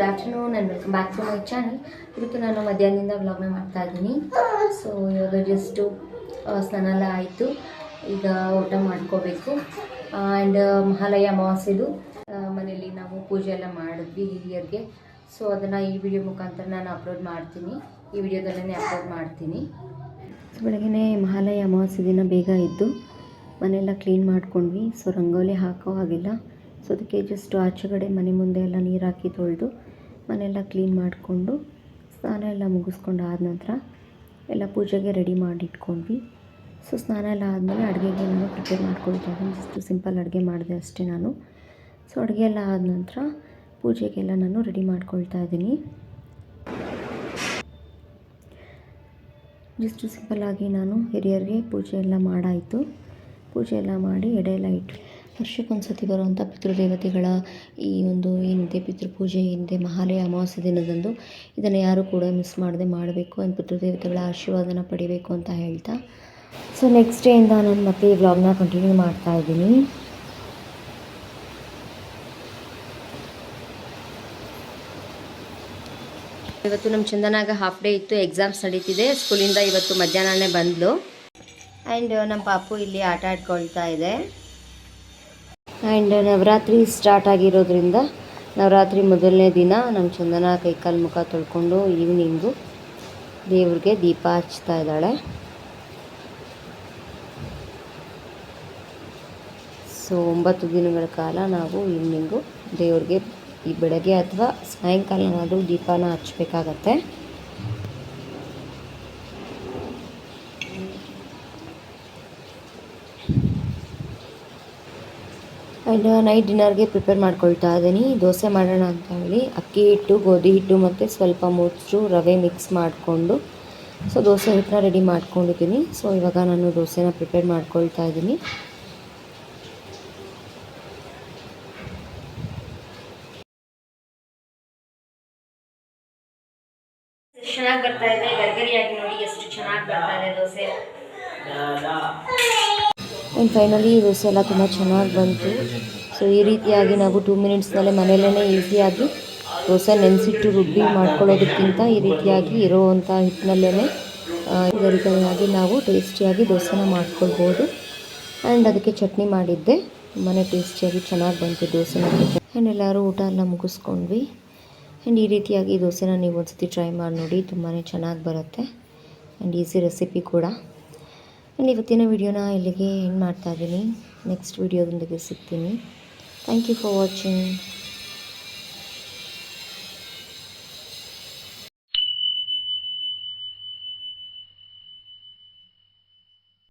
Good afternoon and welcome back to my channel ಇವತ್ತು ನಾನು ಮಧ್ಯಾಹ್ನದಿಂದ ವ್ಲಾಗ್ನ ಮಾಡ್ತಾ ಇದ್ದೀನಿ. ಸೊ ಇವಾಗ ಜಸ್ಟು ಸ್ನಾನ ಎಲ್ಲ ಆಯಿತು. ಈಗ ಊಟ ಮಾಡ್ಕೋಬೇಕು. ಆ್ಯಂಡ್ ಮಹಾಲಯ ಅಮಾವಾಸ್ಯೆದು ಮನೆಯಲ್ಲಿ ನಾವು ಪೂಜೆ ಎಲ್ಲ ಮಾಡಿದ್ವಿ ಹಿರಿಯರಿಗೆ ಸೊ ಅದನ್ನು ಈ ವಿಡಿಯೋ ಮುಖಾಂತರ ನಾನು ಅಪ್ಲೋಡ್ ಮಾಡ್ತೀನಿ. ಈ ವಿಡಿಯೋದಲ್ಲೇ ಅಪ್ಲೋಡ್ ಮಾಡ್ತೀನಿ. ಸೊ ಬೆಳಗ್ಗೆ ಮಹಾಲಯ ಅಮಾವಾಸ್ಯೆ ದಿನ ಬೇಗ ಇದ್ದು, ಮನೆಯೆಲ್ಲ ಕ್ಲೀನ್ ಮಾಡ್ಕೊಂಡ್ವಿ. ಸೊ ರಂಗೋಲಿ ಹಾಕೋ ಹಾಗಿಲ್ಲ. ಸೊ ಅದಕ್ಕೆ ಜಸ್ಟ್ ಆಚೆಗಡೆ ಮನೆ ಮುಂದೆ ಎಲ್ಲ ನೀರು ಹಾಕಿ ತೊಳೆದು ಮನೆಯೆಲ್ಲ ಕ್ಲೀನ್ ಮಾಡಿಕೊಂಡು ಸ್ನಾನ ಎಲ್ಲ ಮುಗಿಸ್ಕೊಂಡು ಆದ ನಂತರ ಎಲ್ಲ ಪೂಜೆಗೆ ರೆಡಿ ಮಾಡಿ ಇಟ್ಕೊಂಡ್ವಿ ಸೊ, ಸ್ನಾನ ಎಲ್ಲ ಆದಮೇಲೆ ಅಡುಗೆಗೆ ನಾನು ಪ್ರಿಪೇರ್ ಮಾಡ್ಕೊಳ್ತಾ ಇದ್ದೀನಿ. ಸಿಂಪಲ್ ಅಡುಗೆ ಮಾಡಿದೆ ಅಷ್ಟೇ ನಾನು. ಸೊ ಅಡುಗೆ ಎಲ್ಲ ಆದ ನಂತರ ಪೂಜೆಗೆಲ್ಲ ನಾನು ರೆಡಿ ಮಾಡ್ಕೊಳ್ತಾ ಇದ್ದೀನಿ. ಜಸ್ಟ್ ಸಿಂಪಲ್ಲಾಗಿ ನಾನು ಹಿರಿಯರಿಗೆ ಪೂಜೆ ಎಲ್ಲ ಮಾಡಾಯಿತು. ಪೂಜೆ ಎಲ್ಲ ಮಾಡಿ ಎಡೆ ಎಲ್ಲ ಇಟ್ಟು ವರ್ಷಕ್ಕೊಂದು ಸತಿ ಬರುವಂಥ ಪಿತೃದೇವತೆಗಳ ಈ ಒಂದು ಏನಿದೆ ಪಿತೃಪೂಜೆ ಏನಿದೆ ಮಹಾಲಯ ಅಮಾವಾಸ್ಯೆ ದಿನದಂದು ಇದನ್ನು ಯಾರು ಕೂಡ ಮಿಸ್ ಮಾಡದೆ ಮಾಡಬೇಕು ಆ್ಯಂಡ್ ಪಿತೃದೇವತೆಗಳ ಆಶೀರ್ವಾದನ ಪಡಿಬೇಕು ಅಂತ ಹೇಳ್ತಾ. ಸೊ ನೆಕ್ಸ್ಟ್ ಡೇಯಿಂದ ನಾನು ಮತ್ತೆ ಈ ವ್ಲಾಗ್ನ ಕಂಟಿನ್ಯೂ ಮಾಡ್ತಾ ಇದ್ದೀನಿ. ಇವತ್ತು ನಮ್ಮ ಚಂದನಾಗ ಹಾಫ್ ಡೇ ಇತ್ತು ಎಕ್ಸಾಮ್ಸ್ ನಡೀತಿದೆ. ಸ್ಕೂಲಿಂದ ಇವತ್ತು ಮಧ್ಯಾಹ್ನನೇ ಬಂದಳು ಆ್ಯಂಡ್ ನಮ್ಮ ಪಾಪು ಇಲ್ಲಿ ಆಟ ಆಡ್ಕೊಳ್ತಾ ಇದೆ. ಆ್ಯಂಡ್ ನವರಾತ್ರಿ ಸ್ಟಾರ್ಟ್ ಆಗಿರೋದ್ರಿಂದ ನವರಾತ್ರಿ ಮೊದಲನೇ ದಿನ ನಮ್ಮ ಚಂದನ ಕೈಕಾಲು ಮುಖ ತೊಳ್ಕೊಂಡು ಈವ್ನಿಂಗು ದೇವ್ರಿಗೆ ದೀಪ ಹಚ್ತಾ ಇದ್ದಾಳೆ. ಸೊ ಒಂಬತ್ತು ದಿನಗಳ ಕಾಲ ನಾವು ಈವ್ನಿಂಗು ದೇವ್ರಿಗೆ ಈ ಬೆಳಗ್ಗೆ ಅಥವಾ ಸಾಯಂಕಾಲನಾದರೂ ದೀಪನ ಹಚ್ಬೇಕಾಗತ್ತೆ ಆ್ಯಂಡ್ ನೈಟ್ ಡಿನ್ನರ್ಗೆ ಪ್ರಿಪೇರ್ ಮಾಡ್ಕೊಳ್ತಾ ಇದ್ದೀನಿ. ದೋಸೆ ಮಾಡೋಣ ಅಂತ ಹೇಳಿ. ಅಕ್ಕಿ ಹಿಟ್ಟು ಗೋಧಿ ಹಿಟ್ಟು ಮತ್ತು ಸ್ವಲ್ಪ ಮೊಸರು ರವೆ ಮಿಕ್ಸ್ ಮಾಡಿಕೊಂಡು. ಸೊ ದೋಸೆ ಹಿಟ್ಟನ್ನ ರೆಡಿ ಮಾಡ್ಕೊಂಡಿದ್ದೀನಿ. ಸೊ ಇವಾಗ ನಾನು ದೋಸೆನ ಪ್ರಿಪೇರ್ ಮಾಡ್ಕೊಳ್ತಾ ಇದ್ದೀನಿ. ಚೆನ್ನಾಗಿ ಬರ್ತಾ ಇದೆ. ಗರ್ಗರಿಯಾಗಿ ನೋಡಿ ಎಷ್ಟು ಚೆನ್ನಾಗಿ ಬರ್ತಾ ಇದೆ ದೋಸೆ. ಆ್ಯಂಡ್ ಫೈನಲಿ ದೋಸೆ ಎಲ್ಲ ತುಂಬ ಚೆನ್ನಾಗಿ ಬಂತು. ಸೊ ಈ ರೀತಿಯಾಗಿ ನಾವು ಟೂ ಮಿನಿಟ್ಸ್ನಲ್ಲೇ ಮನೆಯಲ್ಲೇ ಈಸಿಯಾಗಿ ದೋಸೆ ನೆನೆಸಿಟ್ಟು ರುಬ್ಬಿ ಮಾಡ್ಕೊಳ್ಳೋದಕ್ಕಿಂತ ಈ ರೀತಿಯಾಗಿ ಇರೋವಂಥ ಹಿಟ್ಟಿನಲ್ಲೇ ಗರಿಗರಿಯಾಗಿ ನಾವು ಟೇಸ್ಟಿಯಾಗಿ ದೋಸೆನ ಮಾಡ್ಕೊಳ್ಬೋದು. ಆ್ಯಂಡ್ ಅದಕ್ಕೆ ಚಟ್ನಿ ಮಾಡಿದ್ದೆ. ತುಂಬಾ ಟೇಸ್ಟಿಯಾಗಿ ಚೆನ್ನಾಗಿ ಬಂತು ದೋಸೆ ಆ್ಯಂಡ್ ಎಲ್ಲರೂ ಊಟ ಎಲ್ಲ ಮುಗಿಸ್ಕೊಂಡ್ವಿ. ಆ್ಯಂಡ್ ಈ ರೀತಿಯಾಗಿ ದೋಸೆನ ನೀವು ಒಂದ್ಸತಿ ಟ್ರೈ ಮಾಡಿ ನೋಡಿ ತುಂಬಾ ಚೆನ್ನಾಗಿ ಬರುತ್ತೆ. ಆ್ಯಂಡ್ ಈಸಿ ರೆಸಿಪಿ ಕೂಡ. ಆ್ಯಂಡ್ ಇವತ್ತಿನ ವಿಡಿಯೋನ ಇಲ್ಲಿಗೆ ಎಂಡ್ ಮಾಡ್ತಾ ಇದ್ದೀನಿ. ನೆಕ್ಸ್ಟ್ ವಿಡಿಯೋದೊಂದಿಗೆ ಸಿಗ್ತೀನಿ. Thank you for watching